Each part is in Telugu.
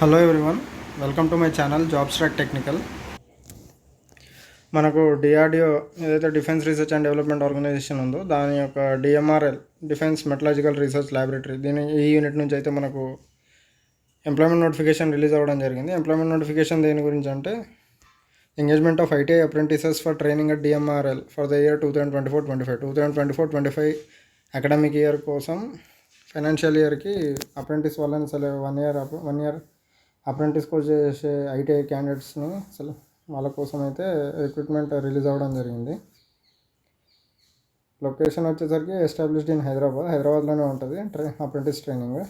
Hello everyone welcome to my channel jobs track technical మనకు డిఆర్డిఓ ఏదైతే defence research and development organisation ఉందో దాని యొక్క DMRL defence metallurgical research laboratory దీని ఈ యూనిట్ నుంచి అయితే మనకు ఎంప్లాయ్మెంట్ నోటిఫికేషన్ రిలీజ్ అవ్వడం జరిగింది. ఎంప్లాయ్మెంట్ నోటిఫికేషన్ దేని గురించి అంటే engagement of ITI apprentices for training at DMRL for the year two thousand twenty four twenty five two thousand twenty four twenty five academic year కోసం ఫైనాన్షియల్ ఇయర్కి అప్రెంటిస్ వాళ్ళని అసలు one year one year apprentice course చేసే ఐటీఐ క్యాండిడేట్స్ని అసలు వాళ్ళ కోసం అయితే రిక్రూట్మెంట్ రిలీజ్ అవ్వడం జరిగింది. లొకేషన్ వచ్చేసరికి ఎస్టాబ్లిష్డ్ ఇన్ హైదరాబాద్. హైదరాబాద్లోనే ఉంటుంది. Try apprentice training.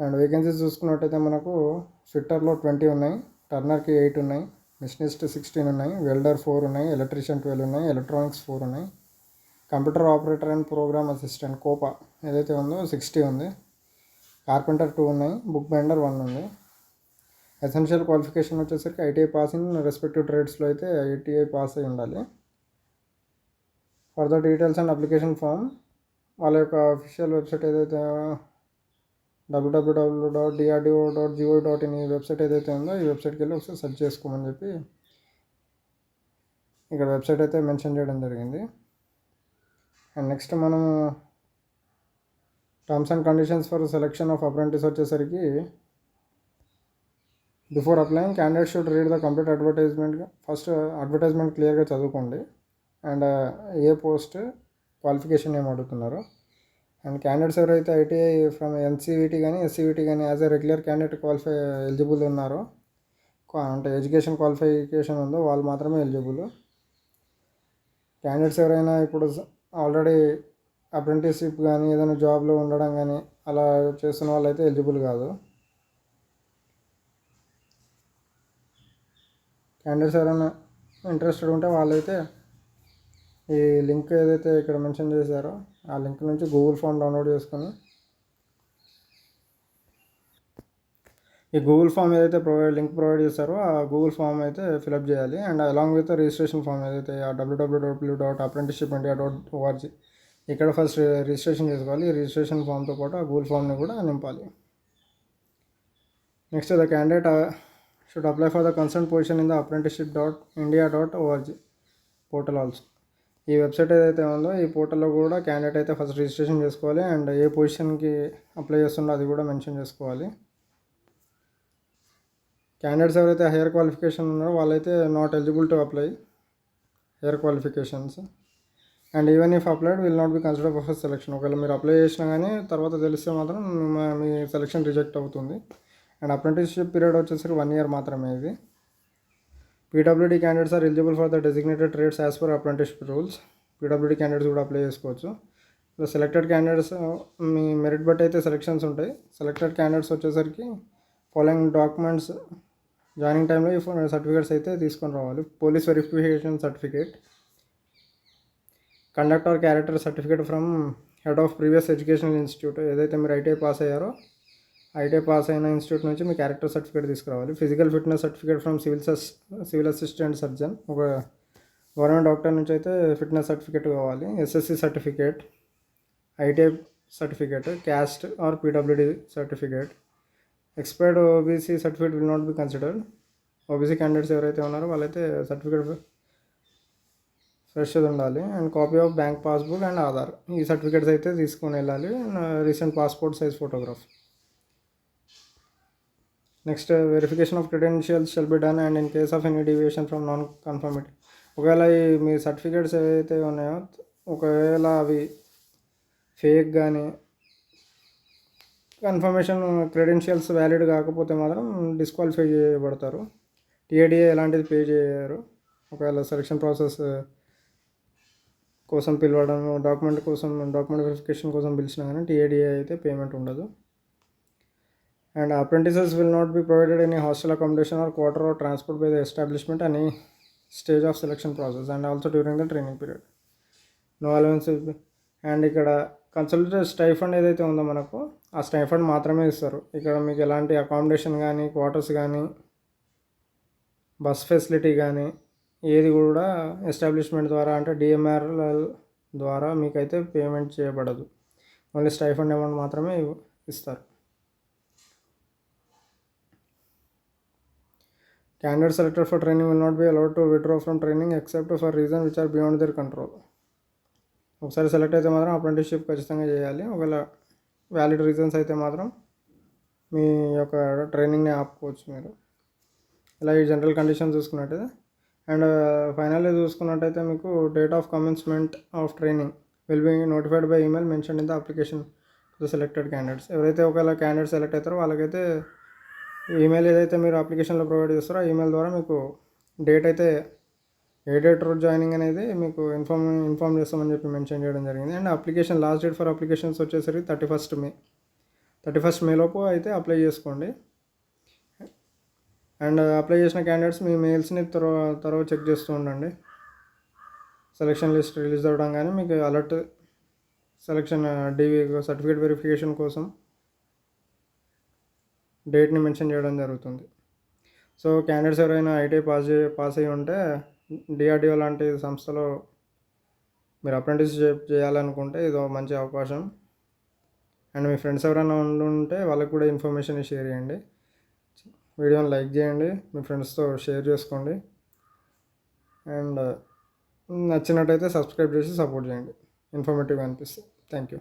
And vacancies చూసుకున్నట్టయితే మనకు ఫిట్టర్లో ట్వంటీ ఉన్నాయి. టర్నర్కి ఎయిట్ ఉన్నాయి. మిషనిస్ట్ సిక్స్టీన్ ఉన్నాయి. వెల్డర్ ఫోర్ ఉన్నాయి. ఎలక్ట్రీషియన్ ట్వెల్వ్ ఉన్నాయి. ఎలక్ట్రానిక్స్ ఫోర్ ఉన్నాయి. Computer operator and program assistant COPA ఏదైతే ఉందో సిక్స్టీ ఉంది. కార్పెంటర్ టూ ఉన్నాయి బుక్ బైండర్ వన్ ఉంది. ఎసెన్షియల్ క్వాలిఫికేషన్ వచ్చేసరికి ఐటీఐ పాస్ ఇన్ రెస్పెక్టివ్ ట్రేడ్స్లో అయితే ఐటీఐ పాస్ అయి ఉండాలి. Further details and application form వాళ్ళ యొక్క అఫీషియల్ వెబ్సైట్ ఏదైతే W W W dot DRDO dot GO dot in ఈ వెబ్సైట్ ఏదైతే ఉందో ఈ వెబ్సైట్కి వెళ్ళి ఒకసారి సెర్చ్ చేసుకోమని చెప్పి ఇక్కడ వెబ్సైట్ అయితే మెన్షన్ చేయడం జరిగింది. అండ్ నెక్స్ట్ మనం terms and conditions for selection of apprentice వచ్చేసరికి before applying candidate should read the complete advertisement first advertisement క్లియర్గా చదువుకోండి. అండ్ ఏ పోస్ట్ క్వాలిఫికేషన్ ఏం అడుగుతున్నారు? అండ్ క్యాండిడేట్స్ ఎవరైతే ఐటీఐ ఫ్రమ్ ఎన్సీవీటీ కానీ ఎస్సీవీటీ కానీ as a regular candidate qualify eligible ఉన్నారో అంటే ఎడ్యుకేషన్ క్వాలిఫికేషన్ ఉందో వాళ్ళు మాత్రమే ఎలిజిబుల్ క్యాండిడేట్స్ ఎవరైనా ఇప్పుడు ఆల్రెడీ అప్రెంటిస్షిప్ కానీ ఏదైనా జాబ్లో ఉండడం కానీ అలా చేస్తున్న వాళ్ళైతే ఎలిజిబుల్ కాదు. క్యాండిడేట్స్ ఎవరైనా ఇంట్రెస్టెడ్ ఉంటే వాళ్ళైతే ఈ లింక్ ఏదైతే ఇక్కడ మెన్షన్ చేశారో ఆ లింక్ నుంచి గూగుల్ ఫామ్ డౌన్లోడ్ చేసుకొని ఈ గూగుల్ ఫామ్ ఏదైతే ప్రొవైడ్ లింక్ ప్రొవైడ్ చేస్తారో ఆ గూగుల్ ఫామ్ అయితే ఫిలప్ చేయాలి. And along with registration form ఏదైతే ఆ W W W dot apprenticeship India dot ORG ఇక్కడ ఫస్ట్ రిజిస్ట్రేషన్ చేసుకోవాలి. రిజిస్ట్రేషన్ ఫామ్తో పాటు ఆ గూగుల్ ఫామ్ని కూడా నింపాలి. Next the candidate should apply for the concern position in the apprenticeship dot India dot ORG portal also ఈ వెబ్సైట్ ఏదైతే ఉందో ఈ పోర్టల్లో కూడా క్యాండిడేట్ అయితే ఫస్ట్ రిజిస్ట్రేషన్ చేసుకోవాలి. అండ్ ఏ పొజిషన్కి అప్లై చేస్తుందో అది కూడా మెన్షన్ చేసుకోవాలి. క్యాండిడేట్స్ ఎవరైతే హైయర్ క్వాలిఫికేషన్ ఉన్నారో వాళ్ళైతే not eligible to apply higher qualifications and even if applied will not be consider for selection ఒకవేళ మీరు అప్లై చేసినా కానీ తర్వాత తెలిస్తే మాత్రం మీ- సెలెక్షన్ రిజెక్ట్ అవుతుంది. అండ్ అప్రెంటిస్షిప్ పీరియడ్ వచ్చేసరికి వన్ ఇయర్ మాత్రమే ఇది. PWD candidates are eligible for the designated trades as per apprenticeship rules PWD candidates కూడా అప్లై చేసుకోవచ్చు. సెలెక్టెడ్ క్యాండిడేట్స్ uh, మీ మెరిట్ బట్టి అయితే సెలెక్షన్స్ ఉంటాయి. సెలెక్టెడ్ క్యాండిడేట్స్ వచ్చేసరికి ఫాలోయింగ్ డాక్యుమెంట్స్ జాయినింగ్ టైంలో ఈ సర్టిఫికేట్స్ అయితే తీసుకొని రావాలి. Police verification certificate conductor character certificate from head of previous educational institute. ఏదైతే మీరు ఐటీఐ పాస్ అయ్యారో ఐటీఐ పాస్ అయిన ఇన్స్టిట్యూట్ నుంచి మీ క్యారెక్టర్ సర్టిఫికేట్ తీసుకురావాలి. Physical fitness certificate from civil సస్ civil assistant surgeon. ఒక గవర్నమెంట్ డాక్టర్ నుంచి అయితే ఫిట్నెస్ సర్టిఫికేట్ కావాలి. SSC certificate ITI certificate caste or PWD certificate. Expired OBC certificate will not be considered. OBC candidates ఎవరైతే ఉన్నారో వాళ్ళైతే సర్టిఫికేట్ ఫ్రెష్ ఉండాలి. And copy of bank passbook and Aadhaar. ఈ సర్టిఫికేట్స్ అయితే తీసుకొని వెళ్ళాలి. Recent passport size photograph. Next verification of credentials shall be done and in case of any deviation from non conformity. ఒకవేళ ఈ మీ సర్టిఫికేట్స్ ఏవైతే ఉన్నాయో ఒకవేళ అవి ఫేక్ కానీ కన్ఫర్మేషన్ క్రెడెన్షియల్స్ వ్యాలిడ్ కాకపోతే మాత్రం డిస్క్వాలిఫై చేయబడతారు. టీఏడిఏ ఎలాంటిది పే చేయరు. ఒకవేళ సెలక్షన్ ప్రాసెస్ కోసం పిలవడం డాక్యుమెంట్ కోసం డాక్యుమెంట్ వెరిఫికేషన్ కోసం పిలిచినా కానీ టీఏడిఏ అయితే పేమెంట్ ఉండదు. And apprentices will not be provided any hostel accommodation or quarter or transport by the establishment అని stage of selection process and also during the training period. No allowance and ఇక్కడ కన్సల్టెడ్ స్టైఫండ్ ఏదైతే ఉందో మనకు ఆ స్టైఫండ్ మాత్రమే ఇస్తారు. ఇక్కడ మీకు ఎలాంటి అకామిడేషన్ కానీ క్వార్టర్స్ కానీ బస్ ఫెసిలిటీ కానీ ఏది కూడా ఎస్టాబ్లిష్మెంట్ ద్వారా అంటే డిఎంఆర్ఎల్ ద్వారా మీకైతే పేమెంట్ చేయబడదు. ఓన్లీ స్టైఫండ్ అమౌంట్ మాత్రమే ఇస్తారు. Candidate selected for training will not be allowed to withdraw from training except for reason which are beyond their control. ఒకసారి సెలెక్ట్ అయితే మాత్రం అప్రెంటిస్షిప్ ఖచ్చితంగా చేయాలి. ఒకవేళ వ్యాలిడ్ రీజన్స్ అయితే మాత్రం మీ యొక్క ట్రైనింగ్ని ఆపుకోవచ్చు మీరు. ఇలా ఈ జనరల్ కండిషన్ చూసుకున్నట్టయితే అండ్ ఫైనల్గా చూసుకున్నట్టయితే మీకు date of commencement of training will be notified by email mention in the application the selected candidates ఎవరైతే ఒకవేళ క్యాండిడేట్ సెలెక్ట్ అవుతారో వాళ్ళకైతే ఈమెయిల్ ఏదైతే మీరు అప్లికేషన్లో ప్రొవైడ్ చేస్తారో ఆ ఈమెయిల్ ద్వారా మీకు డేట్ అయితే ఏ డేట్ రోజు జాయినింగ్ అనేది మీకు ఇన్ఫార్మ్ ఇన్ఫార్మ్ చేస్తామని చెప్పి మెన్షన్ చేయడం జరిగింది. And application last date for applications వచ్చేసరికి thirty first May. Thirty first మేలోపు అయితే అప్లై చేసుకోండి. అండ్ అప్లై చేసిన క్యాండిడేట్స్ మీ మెయిల్స్ని త్వర త్వరగా చెక్ చేస్తూ ఉండండి. సెలక్షన్ లిస్ట్ రిలీజ్ అవ్వడం కానీ మీకు alert selection DV certificate verification కోసం డేట్ని మెన్షన్ చేయడం జరుగుతుంది. సో క్యాండిడేట్స్ ఎవరైనా ఐటీ పాస్ చే పాస్ అయ్యి ఉంటే డిఆర్డిఓ లాంటి సంస్థలో మీరు అప్రెంటిస్ చేయాలనుకుంటే ఇది ఒక మంచి అవకాశం. అండ్ మీ ఫ్రెండ్స్ ఎవరైనా ఉండుంటే వాళ్ళకి కూడా ఇన్ఫర్మేషన్ షేర్ చేయండి. వీడియోని లైక్ చేయండి మీ ఫ్రెండ్స్తో షేర్ చేసుకోండి. అండ్ నచ్చినట్టయితే సబ్స్క్రైబ్ చేసి సపోర్ట్ చేయండి. ఇన్ఫర్మేటివ్ అనిపిస్తుంది థ్యాంక్ యూ.